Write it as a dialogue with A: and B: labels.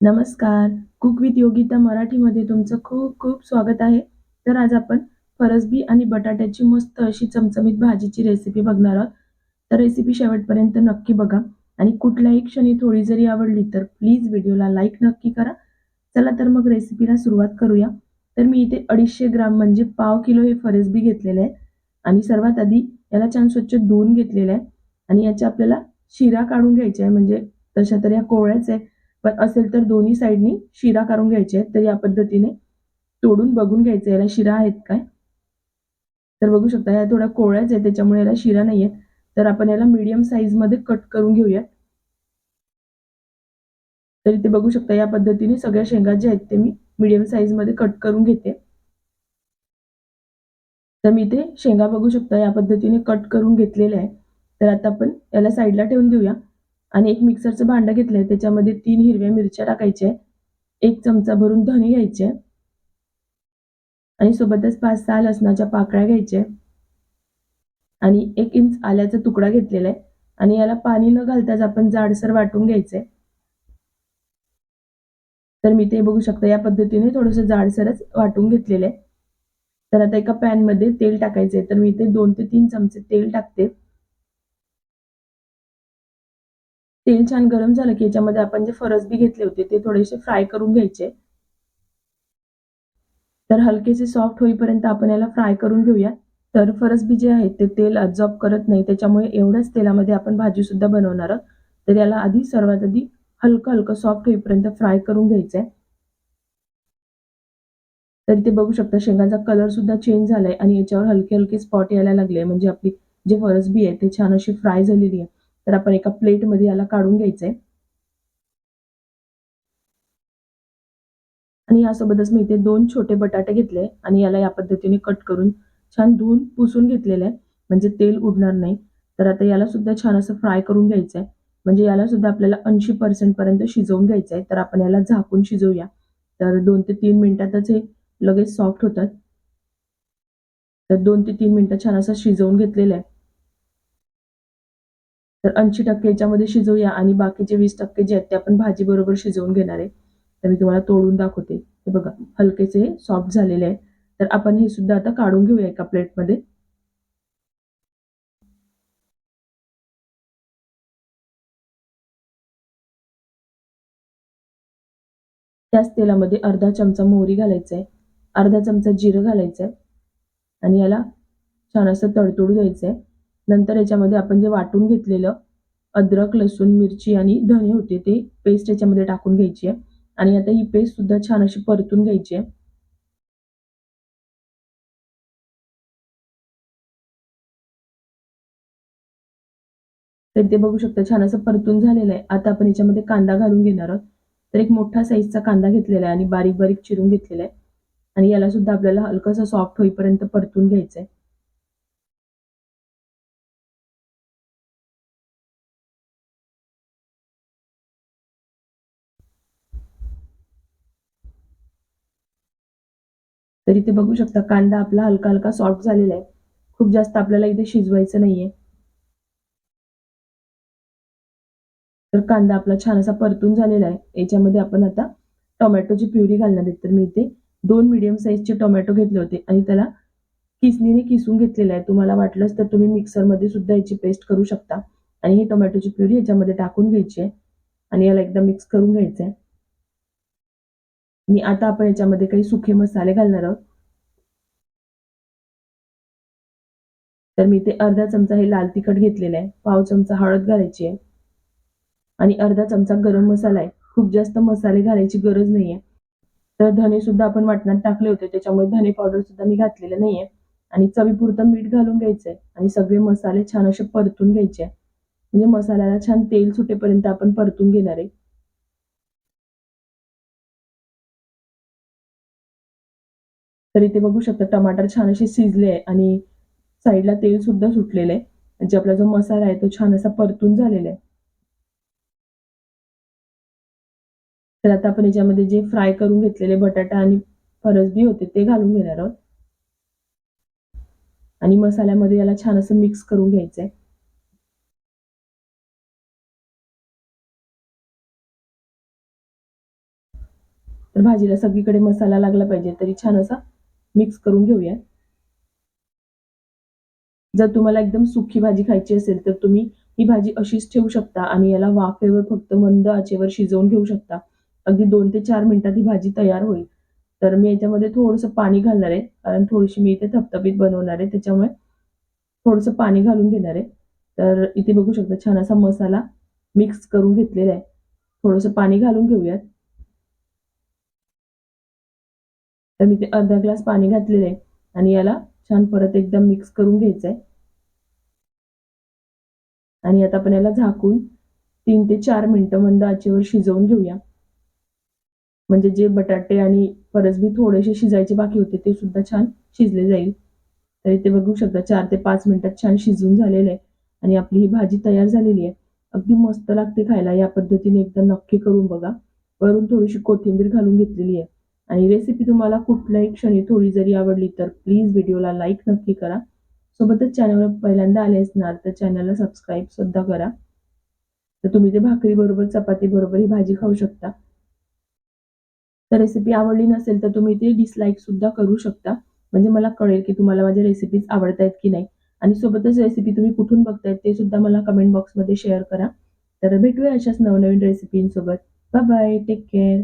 A: नमस्कार. Cook with Yogita मराठीमध्ये तुमचं खूप खूप स्वागत आहे. तर आज आपण फरसबी आणि बटाट्याची मस्त अशी चमचमीत भाजीची रेसिपी बघणार आहोत. तर रेसिपी शेवटपर्यंत नक्की बघा. आणि कुठल्याही क्षणी थोडी जरी आवडली तर प्लीज व्हिडिओला लाईक नक्की करा. चला तर मग रेसिपीला सुरुवात करूया. तर मी इथे अडीचशे ग्राम म्हणजे पाव किलो हे फरसबी घेतलेले आहे. आणि सर्वात आधी याला छान स्वच्छ धुवून घेतलेलं आहे. आणि याच्या आपल्याला शिरा काढून घ्यायचा आहे. म्हणजे तशा तर या कोवळ्याच आहे. पण असेल तर दोन्ही साईडनी शिरा काढून घ्यायचे आहेत तर या पद्धतीने तोडून बघून घ्यायचं याला शिरा आहेत काय? तर बघू शकता या थोड्या कोळ्याच आहेत त्याच्यामुळे याला शिरा नाही आहेत. तर आपण याला मीडियममध्ये कट करून घेऊयात. तर इथे बघू शकता या पद्धतीने सगळ्या शेंगा ज्या आहेत ते मी मीडियममध्ये कट करून घेते. तर मी इथे शेंगा बघू शकता या पद्धतीने कट करून घेतलेल्या आहे तर आता आपण याला साईडला ठेवून देऊया. आणि एक मिक्सरचं भांडं घेतलंय त्याच्यामध्ये तीन हिरव्या मिरच्या टाकायच्या एक चमचा भरून धने घ्यायचे आणि सोबतच पाच सहा लसणाच्या पाकळ्या घ्यायच्या आणि एक इंच आल्याचा तुकडा घेतलेला आहे. आणि याला पाणी न घालताच आपण जाडसर वाटून घ्यायचंय तर मी ते बघू शकता या पद्धतीने थोडस जाडसरच वाटून घेतलेलं आहे. तर आता एका पॅनमध्ये तेल टाकायचंय तर मी ते दोन ते तीन चमचे तेल टाकते. तेल छान गरम झालं की याच्यामध्ये आपण जे फरसबी घेतले होते ते थोडेसे फ्राय करून घ्यायचे. तर हलकेसे सॉफ्ट होईपर्यंत आपण याला फ्राय करून घेऊया. तर फरसबी जे आहे ते तेल अब्झॉर्ब करत नाही. त्याच्यामुळे एवढ्याच तेलामध्ये आपण भाजी सुद्धा बनवणार आहोत. तर याला आधी सर्वात आधी हलकं हलकं सॉफ्ट होईपर्यंत फ्राय करून घ्यायचंय. तर इथे बघू शकता शेंगाचा कलर सुद्धा चेंज झालाय आणि याच्यावर हलके हलके स्पॉट यायला लागले. म्हणजे आपली जे फरसबी आहे ते छान अशी फ्राय झालेली आहे. तर आपण एका प्लेटमध्ये याला काढून घ्यायचं आहे आणि यासोबतच मी इथे दोन छोटे बटाटे घेतले आणि याला या पद्धतीने कट करून छान धुवून पुसून घेतलेलं आहे. म्हणजे तेल उडणार नाही. तर आता याला सुद्धा छान असं फ्राय करून घ्यायचं आहे म्हणजे याला सुद्धा आपल्याला ऐंशी पर्सेंट पर्यंत शिजवून घ्यायचं आहे तर आपण याला झाकून शिजवूया. तर दोन ते तीन मिनिटातच हे लगेच सॉफ्ट होतात. तर दोन ते तीन मिनिटं छान असं शिजवून घेतलेलं आहे. तर ऐंशी टक्के याच्यामध्ये शिजवूया आणि बाकीचे वीस टक्के जे आहेत ते आपण भाजी बरोबर शिजवून घेणार आहे. तर मी तुम्हाला तोडून दाखवते. हे बघा हलकेसे सॉफ्ट झालेले आहे. तर आपण हे सुद्धा आता काढून घेऊया एका प्लेटमध्ये. त्याच तेलामध्ये अर्धा चमचा मोहरी घालायचा आहे. अर्धा चमचा जिरं घालायचं आहे. आणि याला छान असं तडतोड द्यायचं आहे. नंतर याच्यामध्ये आपण जे वाटून घेतलेलं अद्रक लसूण मिरची आणि धने होते ते पेस्ट याच्यामध्ये टाकून घ्यायची आहे. आणि आता ही पेस्ट सुद्धा छान अशी परतून घ्यायची आहे. तर ते बघू शकता छान असं परतून झालेलं आहे. आता आपण याच्यामध्ये कांदा घालून घेणार आहोत. तर एक मोठा साईजचा कांदा घेतलेला आहे आणि बारीक बारीक चिरून घेतलेला आहे. आणि याला सुद्धा आपल्याला हलकंसं सॉफ्ट होईपर्यंत परतून घ्यायचं आहे तर इथे बघू शकता. कांदा आपला हलका हलका सॉफ्ट झालेला आहे. खूप जास्त आपल्याला इथे शिजवायचं नाहीये. तर कांदा आपला छान असा परतून झालेला आहे. याच्यामध्ये आपण आता टोमॅटोची प्युरी घालणार आहे. तर मी इथे दोन मिडियम साईजचे टोमॅटो घेतले होते आणि त्याला किसनीने किसून घेतलेला आहे. तुम्हाला वाटलंच तर तुम्ही मिक्सरमध्ये सुद्धा याची पेस्ट करू शकता. आणि ही टोमॅटोची प्युरी याच्यामध्ये टाकून घ्यायची आहे. आणि याला एकदा मिक्स करून घ्यायचं आहे आणि आता आपण याच्यामध्ये काही सुखे मसाले घालणार आहोत. तर मी ते अर्धा चमचा हे लाल तिखट घेतलेलं आहे. पाव चमचा हळद घालायची आहे. आणि अर्धा चमचा गरम मसाला आहे. खूप जास्त मसाले घालायची गरज नाहीये. तर धने सुद्धा आपण वाटणात टाकले होते. त्याच्यामुळे धने पावडर सुद्धा मी घातलेले नाहीये. आणि चवीपुरतं मीठ घालून घ्यायचंय. आणि सगळे मसाले छान असे परतून घ्यायचे म्हणजे मसाल्याला छान तेल सुटेपर्यंत आपण परतून घेणार आहे. तर इथे बघू शकता टमाटर छान असे शिजले आहे आणि साईडला तेल सुद्धा सुटलेलं आहे. म्हणजे आपला जो मसाला आहे तो छान असा परतून झालेला आहे. तर आता आपण याच्यामध्ये जे फ्राय करून घेतलेले बटाटा आणि फरसबी होते ते घालून घेणार आहोत. आणि मसाल्यामध्ये याला छान असं मिक्स करून घ्यायचंय. तर भाजीला सगळीकडे मसाला लागला पाहिजे तरी छान असा मिक्स करून घेऊया. जर तुम्हाला एकदम सुखी भाजी खायची असेल तर तुम्ही ही भाजी अशीच ठेवू शकता आणि याला वाफेवर फक्त मंद आचेवर शिजवून घेऊ शकता. अगदी दोन ते चार मिनिटात ही भाजी तयार होईल. तर मी याच्यामध्ये थोडंसं पाणी घालणार आहे कारण थोडीशी मी इथे थपथपीत बनवणार आहे त्याच्यामुळे थोडंसं पाणी घालून घेणार आहे. तर इथे बघू शकता छान असा मसाला मिक्स करून घेतलेला आहे. थोडंसं पाणी घालून घेऊयात. तर मी ते अर्धा ग्लास पाणी घातलेलं आहे. आणि याला छान परत एकदम मिक्स करून घ्यायचं आहे आणि आता आपण याला झाकून तीन ते चार मिनटं मंद आचेवर शिजवून घेऊया. म्हणजे जे बटाटे आणि परसबी थोडेसे शिजायचे बाकी होते ते सुद्धा छान शिजले जाईल. तर इथे बघू शकता चार ते पाच मिनिटात छान शिजून झालेलं आहे. आणि आपली ही भाजी तयार झालेली आहे. अगदी मस्त लागते खायला. या पद्धतीने एकदा नक्की करून बघा. वरून थोडीशी कोथिंबीर घालून घेतलेली आहे. आणि रेसिपी तुम्हाला कुठल्याही क्षणी थोडी जरी आवडली तर प्लीज व्हिडिओला लाईक नक्की करा. सोबतच चॅनलवर पहिल्यांदा आले असणार तर चॅनलला सबस्क्राईब सुद्धा करा. तर तुम्ही ते भाकरी बरोबर चपाती बरोबर ही भाजी खाऊ शकता. तर रेसिपी आवडली नसेल तर तुम्ही ते डिसलाईक सुद्धा करू शकता. म्हणजे मला कळेल की तुम्हाला माझ्या रेसिपीज आवडत आहेत की नाही. आणि सोबतच रेसिपी तुम्ही कुठून बघतायत ते सुद्धा मला कमेंट बॉक्समध्ये शेअर करा. तर भेटूया अशाच नवनवीन रेसिपींसोबत बाय बाय टेक केअर